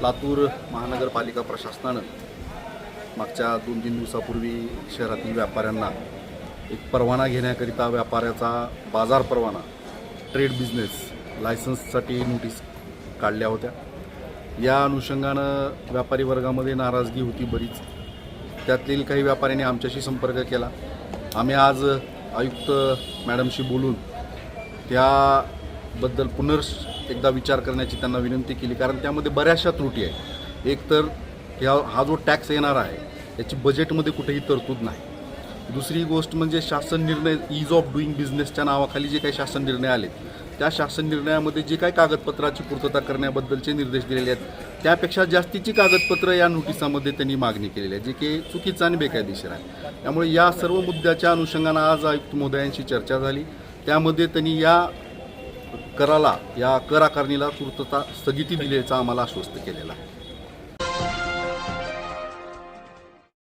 लातूर महानगरपालिका प्रशासनानं मागच्या दोन तीन दिवसापूर्वी शहरातील व्यापाऱ्यांना एक परवाना घेण्याकरिता व्यापाऱ्याचा बाजार परवाना ट्रेड बिझनेस लायसन्ससाठी नोटीस काढल्या होत्या. या अनुषंगानं व्यापारी वर्गामध्ये नाराजगी होती बरीच. त्यातील काही व्यापाऱ्यांनी आमच्याशी संपर्क केला. आम्ही आज आयुक्त मॅडमशी बोलून त्या बद्दल पुनर्स एकदा विचार करण्याची त्यांना विनंती केली कारण त्यामध्ये बऱ्याचशा त्रुटी आहेत. एक तर ह्या हा जो टॅक्स येणार आहे याची बजेटमध्ये कुठेही तरतूद नाही. दुसरी गोष्ट म्हणजे शासन निर्णय ईज ऑफ डुईंग बिझनेसच्या नावाखाली जे काही शासन निर्णय आले त्या शासन निर्णयामध्ये जे काही कागदपत्राची पूर्तता करण्याबद्दलचे निर्देश दिलेले आहेत त्यापेक्षा जास्तीची कागदपत्रं या नोटिसामध्ये त्यांनी मागणी केलेली आहे जे की चुकीचं आणि बेकायदेशीर आहे. त्यामुळे या सर्व मुद्द्याच्या अनुषंगानं आज आयुक्त महोदयांशी चर्चा झाली. त्यामध्ये त्यांनी या कराला या कर आकारणीला पूर्तता स्थगिती दिल्याचं आम्हाला आश्वस्त केलेलं आहे.